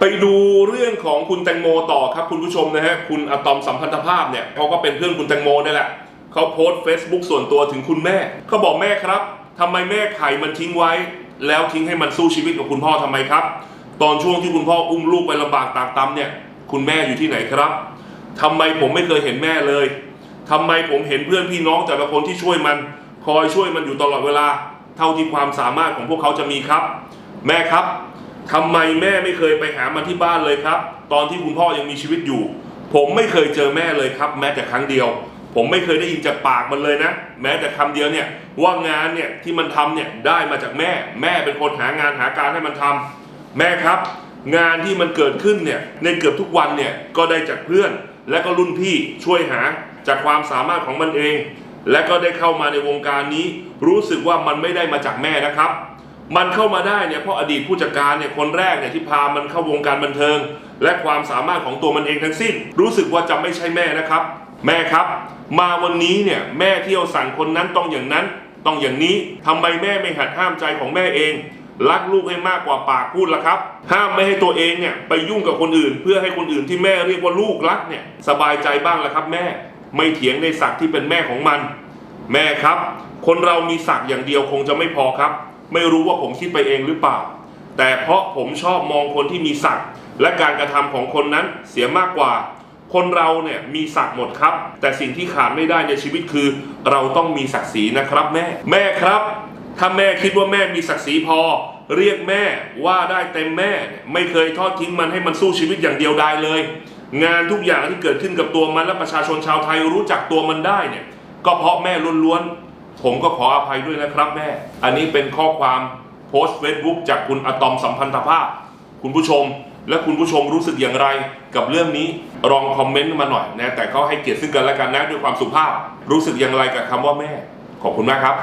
ไปดูเรื่องของคุณแตงโมต่อครับคุณผู้ชมนะฮะคุณอะตอมสัมพันธภาพเนี่ยเขาก็เป็นเพื่อนคุณแตงโมนี่แหละเขาโพสต์ Facebook ส่วนตัวถึงคุณแม่เขาบอกแม่ครับทำไมแม่ไข่มันทิ้งไว้ แล้วทิ้งให้มันสู้ชีวิตกับคุณพ่อทำไมครับ ตอนช่วงที่คุณพ่ออุ้มลูกไปลำบากตากตำเนี่ยคุณแม่อยู่ที่ไหนครับทำไมผมไม่เคยเห็นแม่เลยทำไมผมเห็นเพื่อนพี่น้องแต่ละคนที่ช่วยมัน คอยช่วยมันอยู่ตลอดเวลา เท่าที่ความสามารถของพวกเขาจะมีครับ แม่ครับ ทำไมแม่ไม่เคยไปหามันที่บ้านเลยครับ ตอนที่คุณพ่อยังมีชีวิตอยู่ ผมไม่เคยเจอแม่เลยครับ แม้แต่ครั้งเดียว ผมไม่เคยได้ยินจากปากมันเลยนะ แม้แต่คำเดียวเนี่ยว่างานเนี่ยที่มันทำเนี่ยได้มาจากแม่ แม่เป็นคนหางานหาการให้มันทำแม่ครับ งานที่มันเกิดขึ้นเนี่ยในเกือบทุกวันเนี่ยก็ได้จากเพื่อน และก็รุ่นพี่ช่วยหาจากความสามารถของมันเอง และก็ได้เข้ามาในวงการนี้ รู้สึกว่ามันไม่ได้มาจากแม่นะครับ มันเข้ามาได้เนี่ยเพราะอดีตผู้จัดการเนี่ยคนแรกเนี่ยที่พามันเข้าวงการบันเทิง และความสามารถของตัวมันเองทั้งสิ้น รู้สึกว่าจะไม่ใช่แม่นะครับ แม่ครับ มาวันนี้เนี่ยแม่เที่ยวสั่งคนนั้นต้องอย่างนั้น ต้องอย่างนี้ทำไมแม่ไม่หัดห้ามใจของแม่เอง รักลูกให้มากกว่าปากพูดละครับ ห้ามไม่ให้ตัวเองเนี่ยไปยุ่งกับคนอื่น เพื่อให้คนอื่นที่แม่เรียกว่าลูกรักเนี่ยสบายใจบ้างละครับ แม่ไม่เถียงในศักดิ์ที่เป็นแม่ของมัน แม่ครับ คนเรามีศักดิ์อย่างเดียวคงจะไม่พอครับ ไม่รู้ว่าผมคิดไปเองหรือเปล่า แต่เพราะผมชอบมองคนที่มีศักดิ์และการกระทำของคนนั้นเสียมากกว่า คนเราเนี่ยมีศักดิ์หมดครับ แต่สิ่งที่ขาดไม่ได้ในชีวิตคือ เราต้องมีศักดิ์ศรีนะครับแม่ แม่ครับ ถ้าแม่คิดว่าแม่มีศักดิ์ศรีพอ เรียกแม่ว่าได้เต็มแม่ ไม่เคยทอดทิ้งมันให้มันสู้ชีวิตอย่างเดียวดายเลย งานทุกอย่างที่เกิดขึ้นกับตัวมันและประชาชนชาวไทยรู้จักตัวมันได้เนี่ยก็เพราะแม่ล้วนๆ ผมก็ขออภัยด้วยนะครับแม่ อันนี้เป็นข้อความโพสต์เฟซบุ๊กจากคุณอะตอมสัมพันธภาพ คุณผู้ชม และคุณผู้ชมรู้สึกอย่างไร กับเรื่องนี้ลองคอมเมนต์มาหน่อยนะแต่ก็ให้เกียรติซึ่งกันและกันนะด้วยความสุภาพ รู้สึกอย่างไรกับคำว่าแม่ ขอบคุณมากครับ